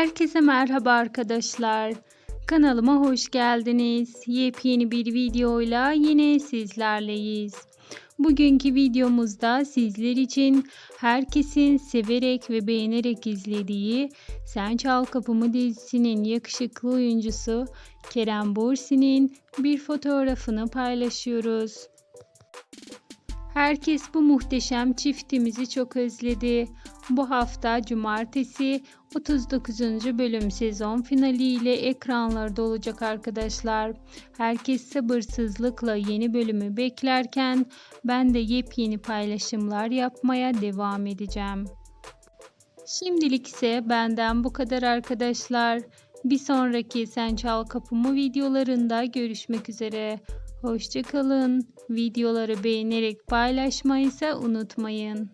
Herkese merhaba arkadaşlar. Kanalıma hoş geldiniz. Yepyeni bir videoyla yine sizlerleyiz. Bugünkü videomuzda sizler için herkesin severek ve beğenerek izlediği Sen Çal Kapımı dizisinin yakışıklı oyuncusu Kerem Bursi'nin bir fotoğrafını paylaşıyoruz. Herkes bu muhteşem çiftimizi çok özledi. Bu hafta cumartesi 39. bölüm sezon finali ile ekranlarda olacak arkadaşlar. Herkes sabırsızlıkla yeni bölümü beklerken ben de yepyeni paylaşımlar yapmaya devam edeceğim. Şimdilik ise benden bu kadar arkadaşlar. Bir sonraki Sen Çal Kapımı videolarında görüşmek üzere. Hoşçakalın. Videoları beğenerek paylaşmayı ise unutmayın.